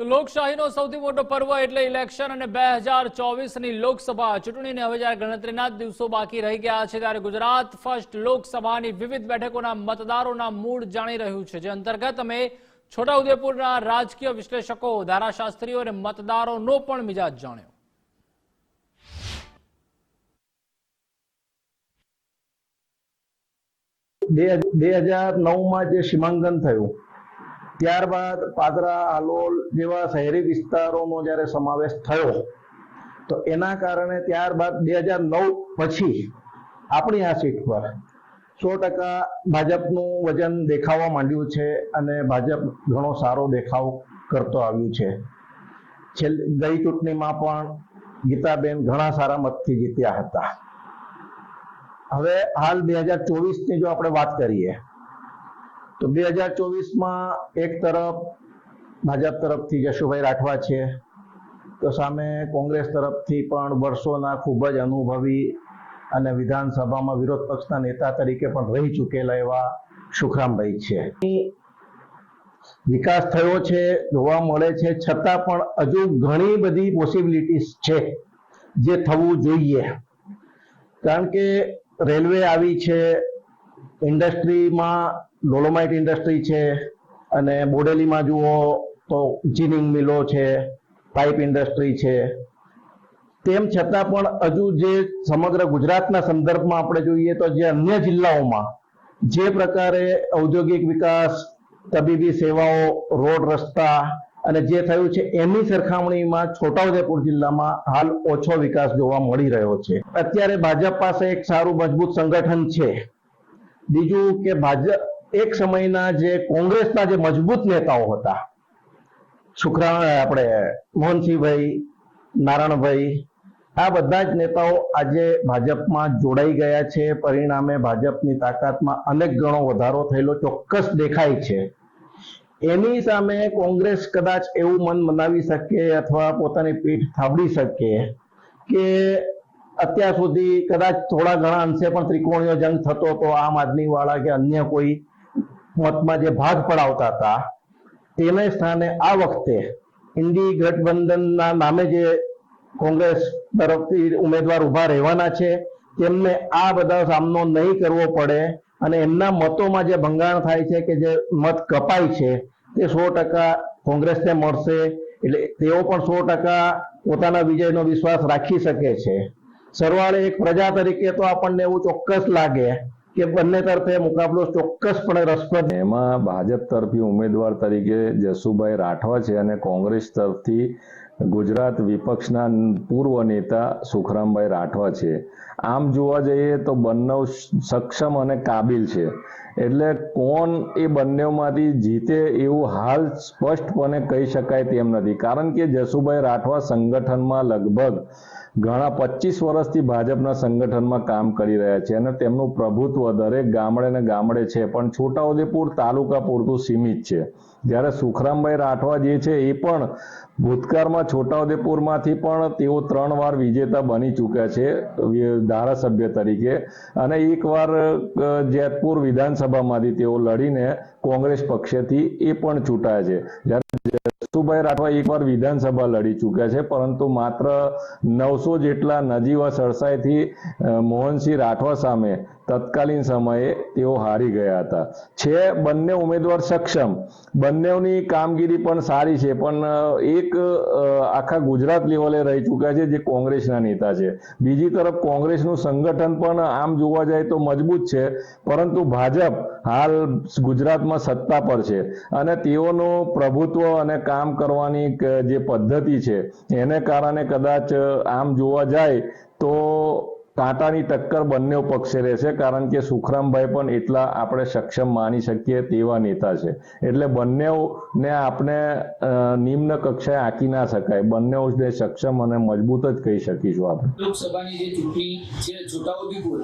તો લોકશાહીનો સૌથી મોટો પર્વ એટલે ઇલેક્શન અને બે હજાર ચોવીસની લોકસભા. ચૂંટણીને હવે જ્યારે ગણતરીના દિવસો બાકી રહી ગયા છે, ત્યારે ગુજરાત ફર્સ્ટ લોકસભાની વિવિધ બેઠકોના મતદારોના મૂડ જાણી રહ્યું છે, જે અંતર્ગત અમે છોટાઉદેપુરના રાજકીય વિશ્લેષકો, ધારાશાસ્ત્રીઓ અને મતદારોનો પણ મિજાજ જાણ્યો. બે હજાર નવમાં જે સીમાંકન થયું ત્યારબાદ પાદરા, આલોલ જેવા શહેરી વિસ્તારોનો જ્યારે સમાવેશ થયો, તો એના કારણે ત્યારબાદ બે હજાર નવ પછી આપણી આ સીટ પર સો ટકા ભાજપનું વજન દેખાવા માંડ્યું છે અને ભાજપ ઘણો સારો દેખાવ કરતો આવ્યું છે. ગઈ ચૂંટણીમાં પણ ગીતાબેન ઘણા સારા મતથી જીત્યા હતા. હવે હાલ બે હજાર ચોવીસની જો આપણે વાત કરીએ તો બે હજાર ચોવીસમાં એક તરફ ભાજપ તરફથી જશુભાઈ રાઠવા છે, તો સામે કોંગ્રેસ તરફથી પણ વર્ષોના ખૂબ જ અનુભવી અને વિધાનસભામાં વિરોધ પક્ષના નેતા તરીકે પણ રહી ચૂકેલા એવા સુખરામભાઈ છે. વિકાસ થયો છે, જોવા મળે છે, છતાં પણ હજુ ઘણી બધી પોસિબિલિટીઝ છે જે થવું જોઈએ. કારણ કે રેલવે આવી છે, ઇન્ડસ્ટ્રીમાં ડોલોમાઇટ ઇન્ડસ્ટ્રી છે અને બોડેલીમાં જુઓ તો જીનિંગ મિલો છે, પાઇપ ઇન્ડસ્ટ્રી છે. તેમ છતાં પણ હજુ જે સમગ્ર ગુજરાતના સંદર્ભમાં આપણે જોઈએ તો જે અન્ય જિલ્લાઓમાં જે પ્રકારે ઔદ્યોગિક વિકાસ, તબીબી સેવાઓ, રોડ રસ્તા અને જે થયું છે એની સરખામણીમાં છોટાઉદેપુર જિલ્લામાં હાલ ઓછો વિકાસ જોવા મળી રહ્યો છે. અત્યારે ભાજપ પાસે એક સારું મજબૂત સંગઠન છે. બીજું કે ભાજપ એક સમયના જે કોંગ્રેસના જે મજબૂત નેતાઓ હતા સુખરા આપણે મોહનસિંહભાઈ, નારાયણભાઈ, આ બધા જ નેતાઓ આજે ભાજપમાં જોડાઈ ગયા છે. પરિણામે ભાજપની તાકાતમાં અનેક ગણો વધારો થયેલો ચોક્કસ દેખાય છે. એની સામે કોંગ્રેસ કદાચ એવું મન મનાવી શકે અથવા પોતાની પીઠ થાબડી શકે કે અત્યાર સુધી કદાચ થોડા ઘણા અંશે પણ ત્રિકોણીય જંગ થતો તો આમ આદમી વાળા કે અન્ય કોઈ મતમાં જે ભાગ પડાવતા હતા, તેને સ્થાને આ વખતે ઇન્ડી ગઠબંધનના નામે જે કોંગ્રેસ તરફથી ઉમેદવાર ઊભા રહેવાના છે, તેમને આ બધા સામનો નહીં કરવો પડે અને એમના મતોમાં જે ભંગાણ થાય છે કે જે મત કપાય છે, તે સો ટકા કોંગ્રેસને મળશે, એટલે તેઓ પણ સો ટકા પોતાના વિજયનો વિશ્વાસ રાખી શકે છે. સરવાળે એક પ્રજા તરીકે તો આપણને એવું ચોક્કસ લાગે કે બંને તરફે મુકાબલો ચોક્કસપણે રસપ્રદ એમાં ભાજપ તરફી ઉમેદવાર તરીકે જસુભાઈ રાઠવા છે અને કોંગ્રેસ તરફથી ગુજરાત વિપક્ષના પૂર્વ નેતા સુખરામભાઈ રાઠવા છે. આમ જોવા જઈએ તો બંને સક્ષમ અને કાબિલ છે. એટલે કોણ એ બંનેમાંથી જીતે એવું હાલ સ્પષ્ટપણે કહી શકાય તેમ નથી. કારણ કે જસુભાઈ રાઠવા સંગઠનમાં લગભગ ઘણા પચીસ વર્ષથી ભાજપના સંગઠનમાં કામ કરી રહ્યા છે અને તેમનું પ્રભુત્વ દરેક ગામડે ને ગામડે છે, પણ છોટાઉદેપુર તાલુકા પૂરતું સીમિત છે. જ્યારે સુખરામભાઈ રાઠવા જે છે, એ પણ ભૂતકાળમાં છોટાઉદેપુરમાંથી પણ તેઓ ત્રણ વાર વિજેતા બની ચૂક્યા છે ધારાસભ્ય તરીકે. અને એકવાર જેતપુર વિધાનસભામાંથી તેઓ લડીને કોંગ્રેસ પક્ષેથી એ પણ ચૂંટાયા છે. જ્યારે જસુભાઈ રાઠવા એકવાર વિધાનસભા લડી ચૂક્યા છે, પરંતુ માત્ર નવસો જેટલા નજીવા સરસાઈથી મોહનસિંહ રાઠવા સામે તત્કાલીન સમયે તેઓ હારી ગયા હતા. છે, બંને ઉમેદવાર સક્ષમ. બંનેની કામગીરી પણ સારી છે, પણ એક આખા ગુજરાત લેવલે રહી ચૂક્યા છે, જે કોંગ્રેસના નેતા છે. બીજી તરફ કોંગ્રેસનું સંગઠન પણ આમ જોવા જાય તો મજબૂત છે, પરંતુ ભાજપ હાલ ગુજરાતમાં સત્તા પર છે અને તેઓનું પ્રભુત્વ અને કામ કરવાની જે પદ્ધતિ છે, એને કારણે કદાચ આમ જોવા જાય તો કાંટાની ટક્કર બંને પક્ષે રહેશે, કારણ કે સુખરામભાઈ પણ એટલા આપણે સક્ષમ માની શકીએ તેવા નેતા છે. એટલે બંનેને આપણે નિમ્ન કક્ષાએ આંકી ના શકાય. બંને સક્ષમ અને મજબૂત જ કહી શકીશું આપણે. લોકસભાની જે ચૂંટણી છે, છોટાઉદેપુર,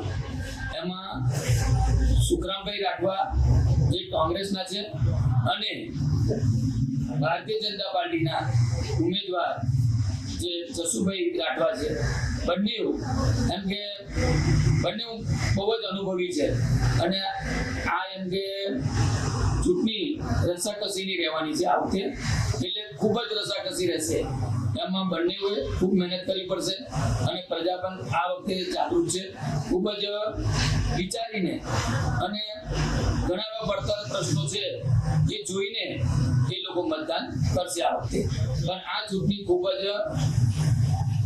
એમાં સુખરામભાઈ રાઠવા જે કોંગ્રેસના છે અને ભારતીય જનતા પાર્ટીના ઉમેદવાર જે જસુભાઈ રાઠવા છે, બંને એમ કે બંને બહુ જ અનુભવી છે. અને આ એમ કે ચૂંટણી રસાકસીની રહેવાની છે આ વખતે. ખૂબ જ રસાકસી રહેશે. એમાં બંનેઓએ ખૂબ મહેનત કરવી પડશે અને પ્રજા પણ આ વખતે જાગૃત છે, ખૂબ જ વિચારીને અને ઘણા એવા પડતર પ્રશ્નો છે જે જોઈને એ લોકો મતદાન કરશે આ વખતે. પણ આ ચૂંટણી ખૂબ જ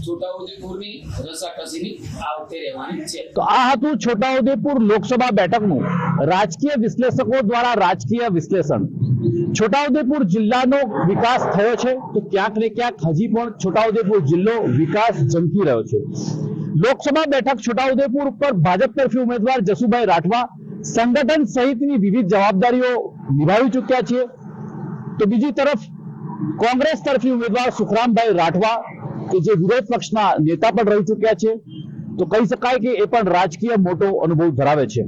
છોટાઉદેપુરની રસાકસીની આ વખતે રહેવાની છે. તો આ હતું છોટાઉદેપુર લોકસભા બેઠકનું. રાજકીય વિશ્લેષકો દ્વારા રાજકીય વિશ્લેષણ. છોટાઉદેપુર જિલ્લાનો વિકાસ થયો છે તો ક્યાંક ને ક્યાંક હજી પણ છોટાઉદેપુર જિલ્લો વિકાસ ઝંકી રહ્યો છે. લોકસભા બેઠક છોટાઉદેપુર ઉપર ભાજપ તરફી ઉમેદવાર જસુભાઈ રાઠવા સંગઠન સહિતની વિવિધ જવાબદારીઓ નિભાવી ચૂક્યા છે તો બીજી તરફ કોંગ્રેસ તરફી ઉમેદવાર સુખરામભાઈ રાઠવા કે જે વિરોધ પક્ષના નેતા પણ રહી ચૂક્યા છે. તો કહી શકાય કે એ પણ રાજકીય મોટો અનુભવ ધરાવે છે.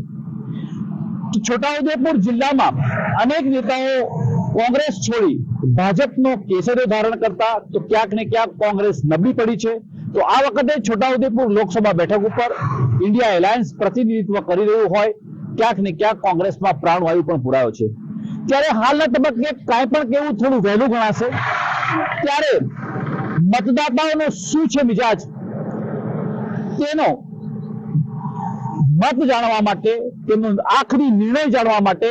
છોટાઉદેપુર જિલ્લામાં અનેક નેતાઓ કોંગ્રેસ છોડી ભાજપનો કેસરો ધારણ કરતા તો ક્યાંક ને ક્યાંક કોંગ્રેસ નબળી પડી છે. તો આ વખતે છોટાઉદેપુર લોકસભા બેઠક ઉપર ઇન્ડિયા એલાયન્સ પ્રતિનિધિત્વ કરી રહ્યું હોય, ક્યાંક ને ક્યાંક કોંગ્રેસમાં પ્રાણવાયુ પણ પુરાયો છે. ત્યારે હાલના તબક્કે કાંઈ પણ કેવું થોડું વહેલું ગણાશે. ત્યારે મતદાતાઓનો શું છે મિજાજ? તેનો મત જાણવા માટે, તેમનો આખરી નિર્ણય જાણવા માટે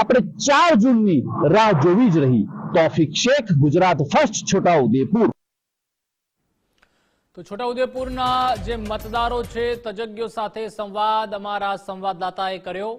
આપણે ચાર જૂનની રાહ જોવી જ રહી. તોફિક શેખ, ગુજરાત ફર્સ્ટ, છોટાઉદેપુર. તો છોટાઉદેપુરના જે મતદારો છે, તજજ્ઞો સાથે સંવાદ અમારા સંવાદદાતાએ કર્યો.